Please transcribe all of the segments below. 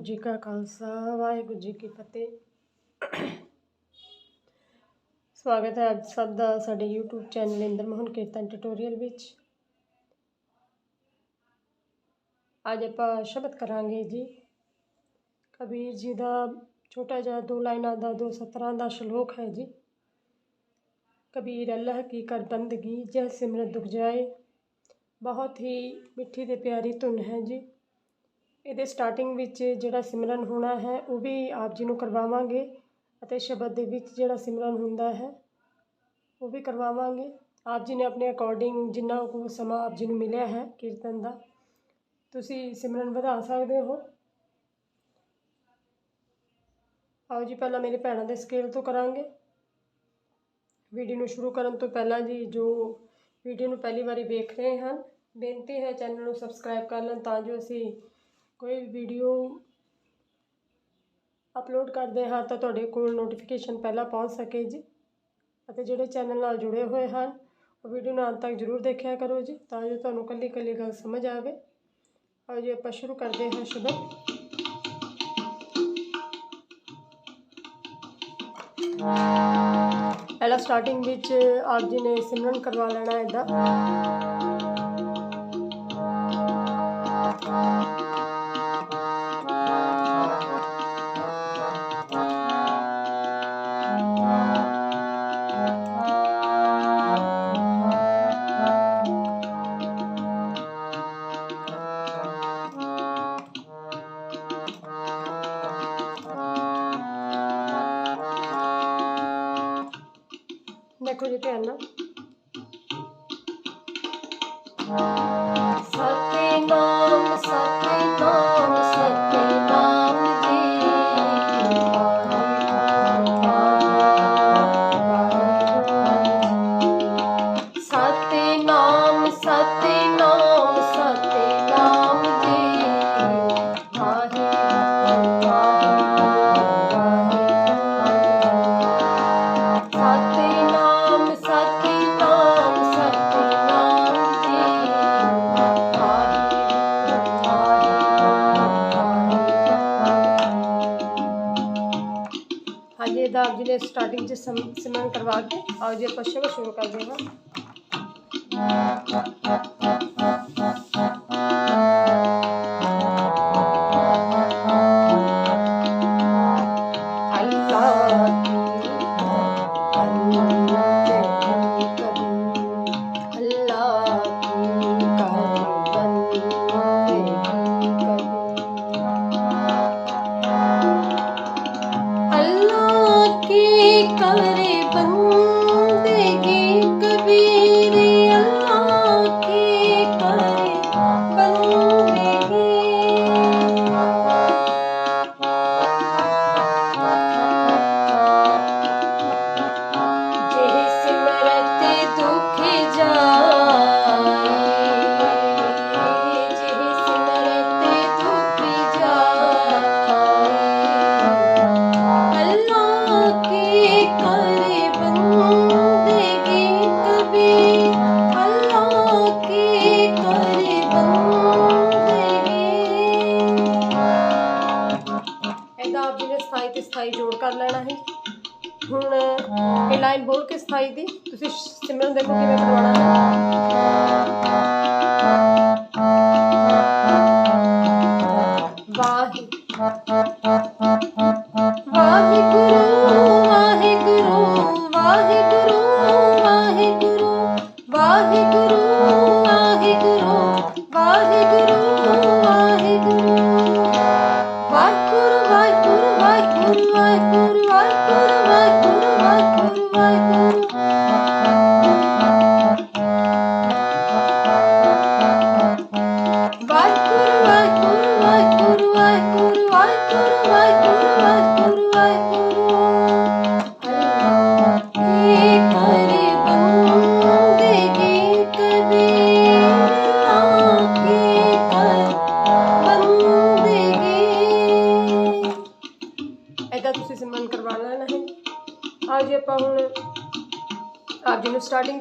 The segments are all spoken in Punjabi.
ਜੀ ਕਾ ਖਾਲਸਾ, ਵਾਹਿਗੁਰੂ ਜੀ ਕੀ ਫਤਿਹ। ਸਵਾਗਤ ਹੈ ਆਪ ਸਭ ਦਾ ਸਾਡੇ YouTube channel Inder Mohan Kirtan tutorial ਵਿੱਚ। ਅੱਜ ਆਪਾਂ ਸ਼ਬਦ ਕਰਾਂਗੇ ਜੀ। ਕਬੀਰ ਜੀ ਦਾ ਛੋਟਾ ਜਿਹਾ ਦੋ ਲਾਈਨਾਂ ਦਾ, ਦੋ ਸਤਰਾਂ ਦਾ ਸ਼ਲੋਕ ਹੈ ਜੀ। ਕਬੀਰ, ਅੱਲਾਹ ਕੀ ਕਰ ਬੰਦਗੀ ਜਹ ਸਿਮਰਤ ਦੁਖ ਜਾਏ। ਬਹੁਤ ਹੀ ਮਿੱਠੀ ਤੇ ਪਿਆਰੀ ਧੁਨ ਹੈ ਜੀ। ਇਹਦੇ ਸਟਾਰਟਿੰਗ ਵਿੱਚ ਜਿਹੜਾ ਸਿਮਰਨ ਹੋਣਾ ਹੈ, ਉਹ ਵੀ ਆਪ ਜੀ ਨੂੰ ਕਰਵਾਵਾਂਗੇ ਅਤੇ ਸ਼ਬਦ ਦੇ ਵਿੱਚ ਜਿਹੜਾ ਸਿਮਰਨ ਹੁੰਦਾ ਹੈ, ਉਹ ਵੀ ਕਰਵਾਵਾਂਗੇ। ਆਪ ਜੀ ਨੇ ਆਪਣੇ ਅਕੋਰਡਿੰਗ ਜਿੰਨਾ ਕੋ ਸਮਾਂ ਆਪ ਜੀ ਨੂੰ ਮਿਲਿਆ ਹੈ ਕੀਰਤਨ ਦਾ, ਤੁਸੀਂ ਸਿਮਰਨ ਵਧਾ ਸਕਦੇ ਹੋ। ਆਓ ਜੀ, ਪਹਿਲਾਂ ਮੇਰੇ ਭੈਣਾਂ ਦੇ ਸਕੇਲ ਤੋਂ ਕਰਾਂਗੇ। ਵੀਡੀਓ ਨੂੰ ਸ਼ੁਰੂ ਕਰਨ ਤੋਂ ਪਹਿਲਾਂ ਜੀ, ਜੋ ਵੀਡੀਓ ਨੂੰ ਪਹਿਲੀ ਵਾਰੀ ਵੇਖ ਰਹੇ ਹਨ, ਬੇਨਤੀ ਹੈ ਚੈਨਲ ਨੂੰ ਸਬਸਕ੍ਰਾਈਬ ਕਰ ਲੈਣ ਤਾਂ ਜੋ ਅਸੀਂ ਕੋਈ ਵੀਡੀਓ ਅਪਲੋਡ ਕਰਦੇ ਹਾਂ ਤਾਂ ਤੁਹਾਡੇ ਕੋਲ ਨੋਟੀਫਿਕੇਸ਼ਨ ਪਹਿਲਾਂ ਪਹੁੰਚ ਸਕੇ ਜੀ ਅਤੇ ਜਿਹੜੇ ਚੈਨਲ ਨਾਲ ਜੁੜੇ ਹੋਏ ਹਨ, ਉਹ ਵੀਡੀਓ ਨੂੰ ਅੰਤ ਤੱਕ ਜ਼ਰੂਰ ਦੇਖਿਆ ਕਰੋ ਜੀ ਤਾਂ ਜੋ ਤੁਹਾਨੂੰ ਕੱਲੀ ਕੱਲੀ ਗੱਲ ਸਮਝ ਆਵੇ। ਆਓ ਜੀ, ਆਪਾਂ ਸ਼ੁਰੂ ਕਰਦੇ ਹਾਂ ਸ਼ਬਦ ਪਹਿਲਾਂ ਸਟਾਰਟਿੰਗ ਵਿੱਚ ਆਪ ਜੀ ਨੇ ਸਿਮਰਨ ਕਰਵਾ ਲੈਣਾ ਹੈ ਇੱਦਾਂ Sucking on the suck. ਹਾਂਜੀ, ਇਹਦਾ ਆਪ ਜੀ ਨੇ ਸਟਾਰਟਿੰਗ 'ਚ ਸਮ- ਸਿਮਰਨ ਕਰਵਾ ਕੇ, ਆਓ ਜੀ, ਆਪਾਂ ਸ਼ਬਦ ਸ਼ੁਰੂ ਕਰਦੇ ਹਾਂ।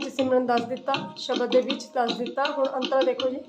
ਸਿਮਰਨ ਦੱਸ ਦਿੱਤਾ ਸ਼ਬਦ ਦੇ ਵਿੱਚ ਦੱਸ ਦਿੱਤਾ। ਹੁਣ ਅੰਤਰਾ ਦੇਖੋ ਜੀ।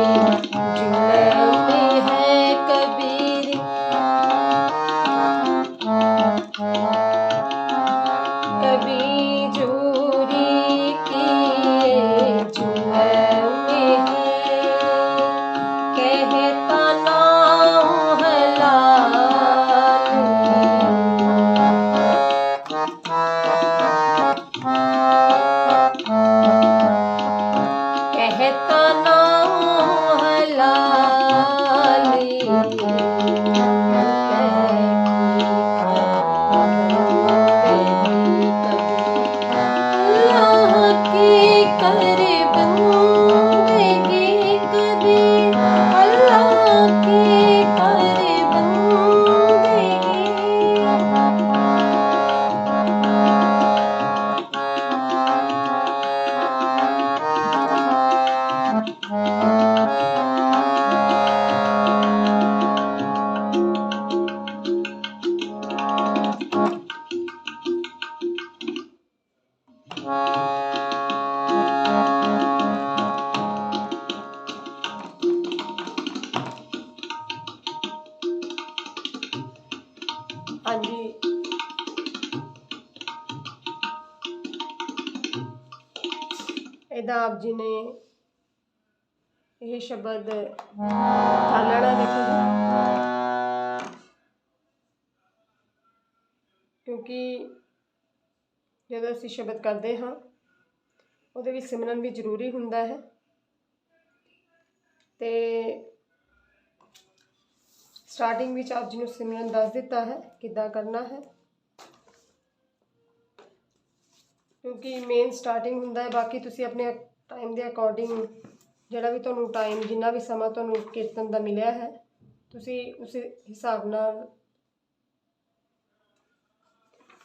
one, two. सके कर बंद ਇਹਦਾ ਆਪ ਜੀ ਨੇ ਇਹ ਸ਼ਬਦ ਲੈਣਾ ਦੇਖੋ ਜੀ। ਕਿਉਂਕਿ ਜਦੋਂ ਅਸੀਂ ਸ਼ਬਦ ਕਰਦੇ ਹਾਂ ਉਹਦੇ ਵਿੱਚ ਸਿਮਰਨ ਵੀ ਜ਼ਰੂਰੀ ਹੁੰਦਾ ਹੈ। ਤੇ ਸਟਾਰਟਿੰਗ ਵਿੱਚ ਆਪ ਜੀ ਨੂੰ ਸਿਮਰਨ ਦੱਸ ਦਿੱਤਾ ਹੈ ਕਿੱਦਾਂ ਕਰਨਾ ਹੈ। ਕਿਉਂਕਿ ਮੇਨ ਸਟਾਰਟਿੰਗ ਹੁੰਦਾ ਹੈ, ਬਾਕੀ ਤੁਸੀਂ ਆਪਣੇ ਟਾਈਮ ਦੇ ਅਕੋਰਡਿੰਗ ਜਿਹੜਾ ਵੀ ਤੁਹਾਨੂੰ ਟਾਈਮ ਜਿੰਨਾ ਵੀ ਸਮਾਂ ਤੁਹਾਨੂੰ ਕੀਰਤਨ ਦਾ ਮਿਲਿਆ ਹੈ, ਤੁਸੀਂ ਉਸ ਹਿਸਾਬ ਨਾਲ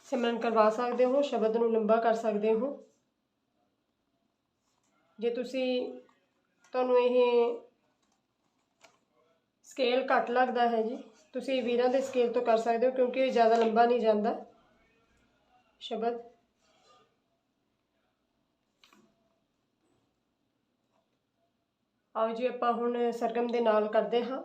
ਸਿਮਰਨ ਕਰਵਾ ਸਕਦੇ ਹੋ, ਸ਼ਬਦ ਨੂੰ ਲੰਬਾ ਕਰ ਸਕਦੇ ਹੋ। ਜੇ ਤੁਸੀਂ, ਤੁਹਾਨੂੰ ਇਹ ਸਕੇਲ ਘੱਟ ਲੱਗਦਾ ਹੈ ਜੀ, ਤੁਸੀਂ ਵੀਰਾਂ ਦੇ ਸਕੇਲ ਤੋਂ ਕਰ ਸਕਦੇ ਹੋ, ਕਿਉਂਕਿ ਇਹ ਜ਼ਿਆਦਾ ਲੰਬਾ ਨਹੀਂ ਜਾਂਦਾ, ਸ਼ਬਦ। ਆਓ ਜੀ ਆਪਾਂ ਹੁਣ ਸਰਗਮ ਦੇ ਨਾਲ ਕਰਦੇ ਹਾਂ।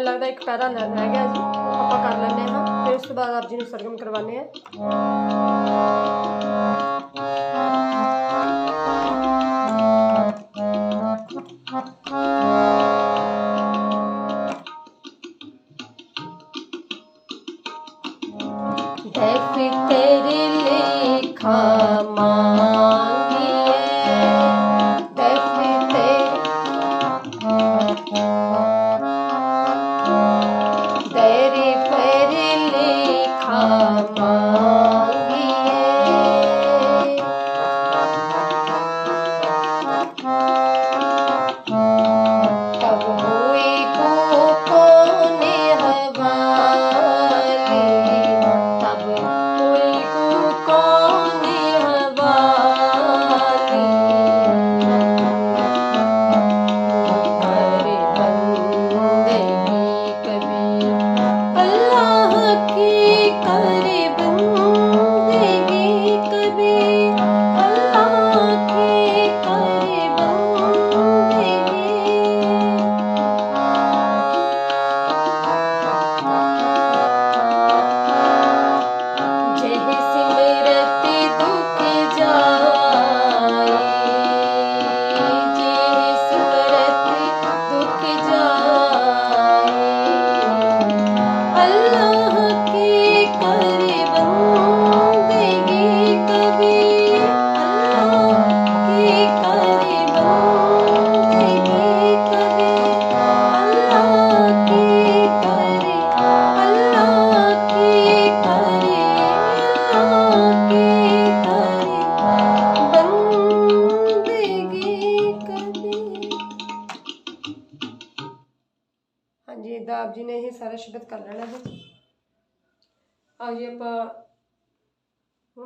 ਮੈਨੂੰ ਲੱਗਦਾ ਇੱਕ ਪੈਰਾ ਲੈ ਰਹਿ ਗਿਆ ਜੀ ਉਹ ਆਪਾਂ ਕਰ ਲੈਂਦੇ ਹਾਂ ਫਿਰ ਉਸ ਤੋਂ ਬਾਅਦ ਆਪ ਜੀ ਨੂੰ ਸਰਗਮ ਕਰਵਾਉਂਦੇ ਹਾਂ दफ्तर लिखा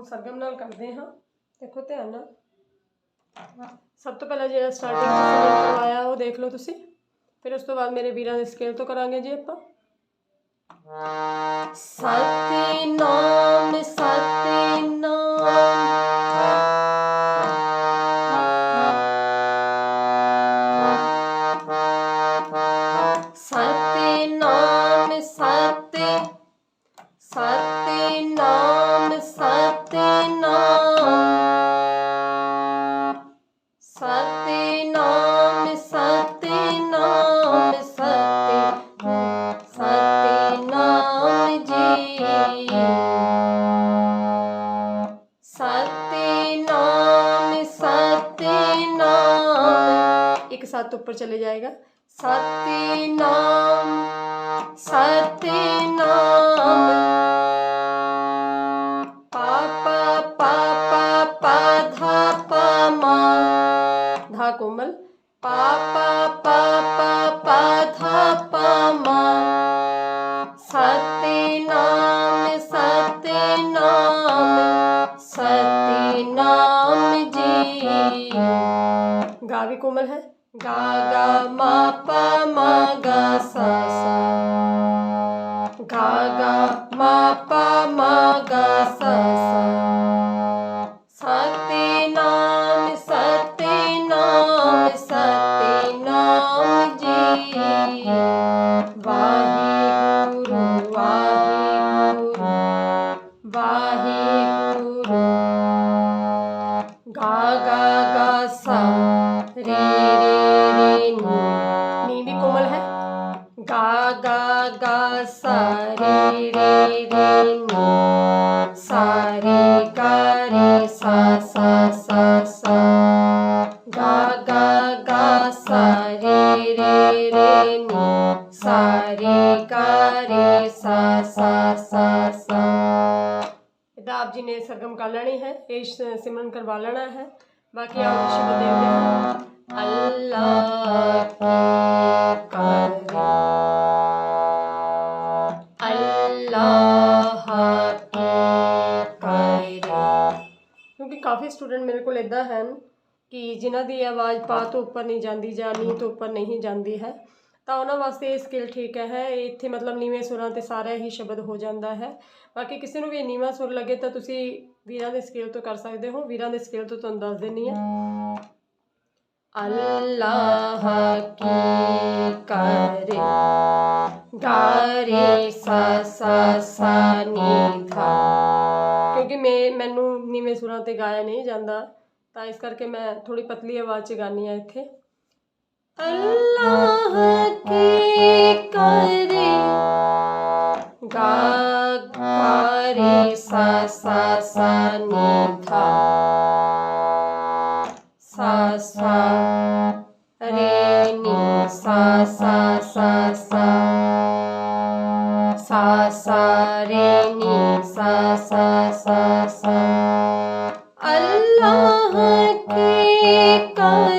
ਸਰਗਮ ਨਾਲ ਕਰਦੇ ਹਾਂ। ਦੇਖੋ ਧਿਆਨ ਨਾਲ। ਸਭ ਤੋਂ ਪਹਿਲਾਂ ਜਿਹੜਾ ਸਟਾਰਟਿੰਗ ਕਰਵਾਇਆ ਉਹ ਦੇਖ ਲਓ ਤੁਸੀਂ। ਫਿਰ ਉਸ ਤੋਂ ਬਾਅਦ ਮੇਰੇ ਵੀਰਾਂ ਦੇ ਸਕੇਲ ਤੋਂ ਕਰਾਂਗੇ ਜੀ ਆਪਾਂ। ਸਤਿ ਨਾਮ ਸਤਿ ਸਿਮਰਨ ਕਰਵਾ ਲੈਣਾ ਹੈ। ਬਾਕੀ ਆਓ ਸ਼ਬਦ ਦੇਖਦੇ ਹਾਂ ਅੱਲਾ ਕਿਉਂਕਿ ਕਾਫੀ ਸਟੂਡੈਂਟ ਮੇਰੇ ਕੋਲ ਇਦਾਂ ਹਨ ਕਿ ਜਿਨ੍ਹਾਂ ਦੀ ਆਵਾਜ਼ ਪਾ ਤੋਂ ਉੱਪਰ ਨਹੀਂ ਜਾਂਦੀ ਜਾਂ ਨੀ ਤੋਂ ਉੱਪਰ ਨਹੀਂ ਜਾਂਦੀ ਹੈ। ਤਾਂ ਉਹਨਾਂ ਵਾਸਤੇ ਇਹ ਸਕਿੱਲ ਠੀਕ ਹੈ ਇੱਥੇ ਮਤਲਬ ਨੀਵੇਂ ਸੁਰਾਂ ਤੇ ਸਾਰਾ ਹੀ ਸ਼ਬਦ ਹੋ ਜਾਂਦਾ ਹੈ। ਬਾਕੀ ਕਿਸੇ ਨੂੰ ਵੀ ਨੀਵਾਂ ਸੁਰ ਲੱਗੇ ਤਾਂ ਤੁਸੀਂ ਵੀਰਾਂ ਦੇ ਸਕਿੱਲ ਤੋਂ ਕਰ ਸਕਦੇ ਹੋ। ਵੀਰਾਂ ਦੇ ਸਕਿੱਲ ਤੋਂ ਤੁਹਾਨੂੰ ਦੱਸ ਦਿੰਨੀ ਆ ਅੱਲਾਹ ਕੀ ਕਰੇ? ਗਾਰੇ ਸਾ ਸਾ ਸਾ ਨੀ ਥਾ। ਕਿਉਂਕਿ ਮੈਂ, ਮੈਨੂੰ ਨੀਵੇਂ ਸੁਰਾਂ ਤੇ ਗਾਇਆ ਨਹੀਂ ਜਾਂਦਾ। ਤਾਂ ਇਸ ਕਰਕੇ ਮੈਂ ਥੋੜੀ ਪਤਲੀ ਆਵਾਜ਼ 'ਚ ਗਾਨੀ ਆ ਇੱਥੇ। अल्लाह की करे। गा गारे सा सा नी सा सा रे नी। सा सा सा सा सा सा रे नी। सा सा सा सा अल्लाह की करे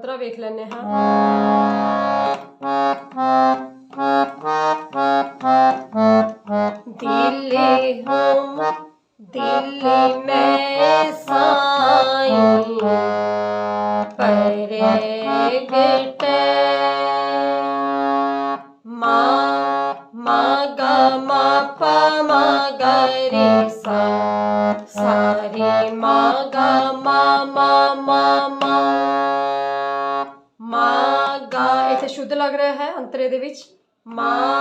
ਮੰਤਰਾ ਵੇਖ ਲੈਨੇ ਹਾਂ। ਦਿੱਲੀ ਮੈਂ ਸਾਈ ਪਰੇ ਗਟੇ ਮਾ ਮਾ ਗਾ ਰਿਹਾ ਹੈ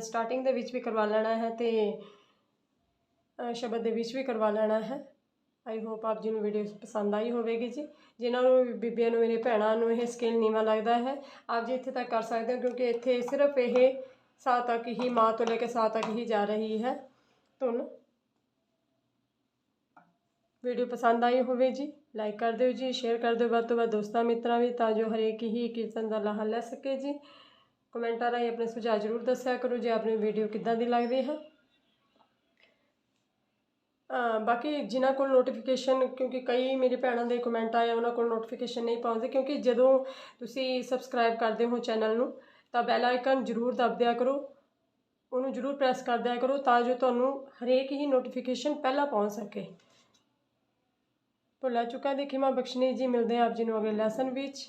ਸਟਾਰਟਿੰਗ ਦੇ ਵਿੱਚ ਵੀ ਕਰਵਾ ਲੈਣਾ ਹੈ ਤੇ ਸ਼ਬਦ ਦੇ ਵਿੱਚ ਵੀ ਕਰਵਾ ਲੈਣਾ ਹੈ। ਆਈ ਹੋਪ ਆਪ ਜੀ ਨੂੰ ਵੀਡੀਓ ਪਸੰਦ ਆਈ ਹੋਵੇਗੀ ਜੀ। ਜਿਨ੍ਹਾਂ ਨੂੰ ਬੀਬੀਆਂ ਨੂੰ, ਮੇਰੇ ਭੈਣਾਂ ਨੂੰ ਇਹ ਸਕਿੱਲ ਨੀਵਾ ਲੱਗਦਾ ਹੈ, ਆਪ ਜੀ ਇੱਥੇ ਤੱਕ ਕਰ ਸਕਦੇ ਹੋ ਕਿਉਂਕਿ ਇੱਥੇ ਸਿਰਫ ਇਹ ਸਾਹ ਤੱਕ ਹੀ, ਮਾਂ ਤੋਂ ਲੈ ਕੇ ਸਾਹ ਤੱਕ ਹੀ ਜਾ ਰਹੀ ਹੈ। ਧੁਨ ਵੀਡੀਓ ਪਸੰਦ ਆਈ ਹੋਵੇ ਜੀ। ਲਾਈਕ ਕਰ ਦਿਓ ਜੀ ਸ਼ੇਅਰ ਕਰ ਦਿਓ ਵੱਧ ਤੋਂ ਵੱਧ ਦੋਸਤਾਂ, ਮਿੱਤਰਾਂ ਵੀ ਤਾਂ ਜੋ ਹਰੇਕ ਹੀ ਕੀਰਤਨ ਦਾ ਲਾਹਾ ਲੈ ਸਕੇ ਜੀ। ਕਮੈਂਟਾਂ ਰਾਹੀਂ ਆਪਣੇ ਸੁਝਾਅ ਜ਼ਰੂਰ ਦੱਸਿਆ ਕਰੋ ਜੇ ਆਪਣੀ ਵੀਡੀਓ ਕਿੱਦਾਂ ਦੀ ਲੱਗਦੀ ਹੈ। ਬਾਕੀ ਜਿਨ੍ਹਾਂ ਕੋਲ ਨੋਟੀਫਿਕੇਸ਼ਨ ਕਿਉਂਕਿ ਕਈ ਮੇਰੇ ਭੈਣਾਂ ਦੇ ਕਮੈਂਟ ਆਏ ਉਹਨਾਂ ਕੋਲ ਨੋਟੀਫਿਕੇਸ਼ਨ ਨਹੀਂ ਪਹੁੰਚਦੇ, ਕਿਉਂਕਿ ਜਦੋਂ ਤੁਸੀਂ ਸਬਸਕ੍ਰਾਈਬ ਕਰਦੇ ਹੋ ਚੈਨਲ ਨੂੰ, ਤਾਂ ਬੈਲ ਆਈਕਨ ਜ਼ਰੂਰ ਦਬ ਦਿਆ ਕਰੋ, ਉਹਨੂੰ ਜ਼ਰੂਰ ਪ੍ਰੈਸ ਕਰ ਦਿਆ ਕਰੋ, ਤਾਂ ਜੋ ਤੁਹਾਨੂੰ ਹਰੇਕ ਹੀ ਨੋਟੀਫਿਕੇਸ਼ਨ ਪਹਿਲਾਂ ਪਹੁੰਚ ਸਕੇ। ਭੁੱਲਾ ਚੁੱਕਾ ਦੀ ਮਾਂ ਬਖਸ਼ਨੀ ਜੀ, ਮਿਲਦੇ ਹਾਂ ਆਪ ਜੀ ਨੂੰ ਅਗਲੇ ਲੈਸਨ ਵਿੱਚ।